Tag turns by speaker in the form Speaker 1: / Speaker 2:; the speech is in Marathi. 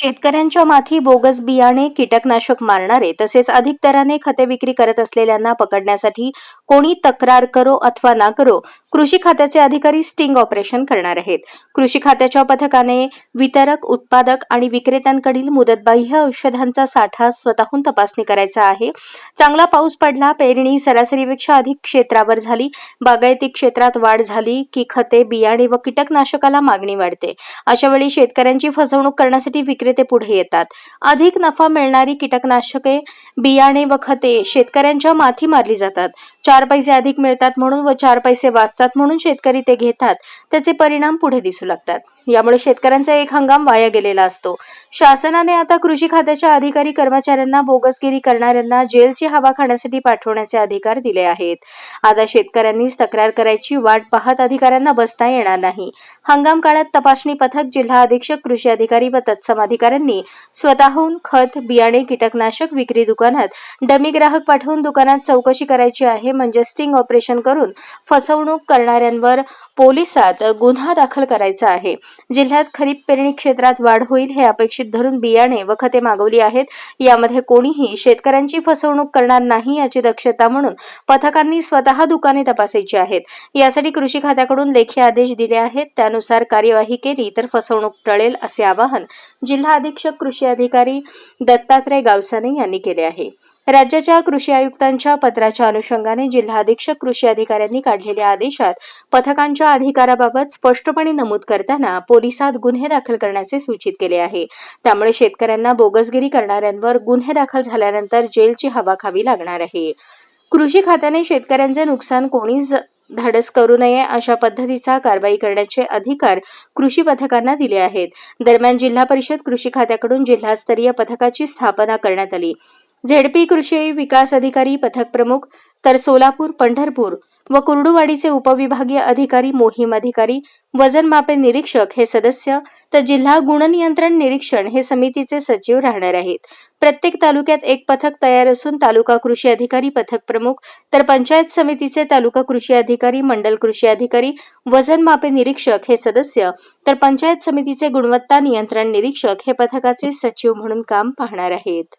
Speaker 1: शेतकऱ्यांच्या माथी बोगस बियाणे कीटकनाशक मारणारे तसेच अधिक दराने खते विक्री करत असलेल्यांना पकडण्यासाठी कोणी तक्रार करो अथवा ना करो कृषी खात्याचे अधिकारी स्टिंग ऑपरेशन करणार आहेत. कृषी खात्याच्या पथकाने वितरक उत्पादक आणि विक्रेत्यांकडील मुदतबाह्य औषधांचा साठा स्वतःहून तपासणी करायचा आहे. चांगला पाऊस पडला पेरणी सरासरीपेक्षा अधिक क्षेत्रावर झाली. बागायती क्षेत्रात वाढ झाली की खते बियाणे व कीटकनाशकाला मागणी वाढते. अशावेळी शेतकऱ्यांची फसवणूक करण्यासाठी विक्री विक्रेते पुढे येतात. अधिक नफा मिळणारी कीटकनाशके बियाणे व खते शेतकऱ्यांच्या माथी मारली जातात. चार पैसे अधिक मिळतात म्हणून व चार पैसे वाचतात म्हणून शेतकरी ते घेतात. त्याचे परिणाम पुढे दिसू लागतात. यामुळे शेतकऱ्यांचा एक हंगाम वाया गेलेला असतो. शासनाने आता कृषी खात्याच्या अधिकारी कर्मचाऱ्यांना बोगसगिरी करणाऱ्यांना जेलची हवा खाण्यासाठी पाठवण्याचे अधिकार दिले आहेत. आता शेतकऱ्यांनीच तक्रार करायची वाट पाहत अधिकाऱ्यांना बसता येणार नाही. हंगाम काळात तपासणी पथक जिल्हा अधीक्षक कृषी अधिकारी व तत्सम अधिकाऱ्यांनी स्वतःहून खत बियाणे कीटकनाशक विक्री दुकानात डमी ग्राहक पाठवून दुकानात चौकशी करायची आहे. म्हणजे स्टिंग ऑपरेशन करून फसवणूक करणाऱ्यांवर पोलिसात गुन्हा दाखल करायचा आहे. जिल्ह्यात खरीप पेरणी क्षेत्रात वाढ होईल हे अपेक्षित धरून बियाणे व खते मागवली आहेत. यामध्ये कोणीही शेतकऱ्यांची फसवणूक करणार नाही याची दक्षता म्हणून पथकांनी स्वतः दुकाने तपासायची आहेत. यासाठी कृषी खात्याकडून लेखी आदेश दिले आहेत. त्यानुसार कार्यवाही केली तर फसवणूक टळेल असे आवाहन जिल्हा अधीक्षक कृषी अधिकारी दत्तात्रय गावसाने यांनी केले आहे. राज्याच्या कृषी आयुक्तांच्या पत्राच्या अनुषंगाने जिल्हा अधीक्षक कृषी अधिकाऱ्यांनी काढलेल्या आदेशात पथकांच्या अधिकाराबाबत स्पष्टपणे नमूद करताना पोलिसात गुन्हे दाखल करण्याचे सूचित केले आहे. त्यामुळे शेतकऱ्यांना बोगसगिरी करणाऱ्यांवर गुन्हे दाखल झाल्यानंतर जेलची हवा खावी लागणार आहे. कृषी खात्याने शेतकऱ्यांचे नुकसान कोणीच धाडस करू नये अशा पद्धतीचा कारवाई करण्याचे अधिकार कृषी पथकांना दिले आहेत. दरम्यान जिल्हा परिषद कृषी खात्याकडून जिल्हास्तरीय पथकाची स्थापना करण्यात आली. झेडपी कृषी विकास अधिकारी पथक प्रमुख तर सोलापूर पंढरपूर व कुर्डुवाडीचे उपविभागीय अधिकारी मोहीम अधिकारी वजनमापे निरीक्षक हे सदस्य तर जिल्हा गुणनियंत्रण निरीक्षण हे समितीचे सचिव राहणार आहेत. प्रत्येक तालुक्यात एक पथक तयार असून तालुका कृषी अधिकारी पथक प्रमुख तर पंचायत समितीचे तालुका कृषी अधिकारी मंडल कृषी अधिकारी वजनमापे निरीक्षक हे सदस्य तर पंचायत समितीचे गुणवत्ता नियंत्रण निरीक्षक हे पथकाचे सचिव म्हणून काम पाहणार आहेत.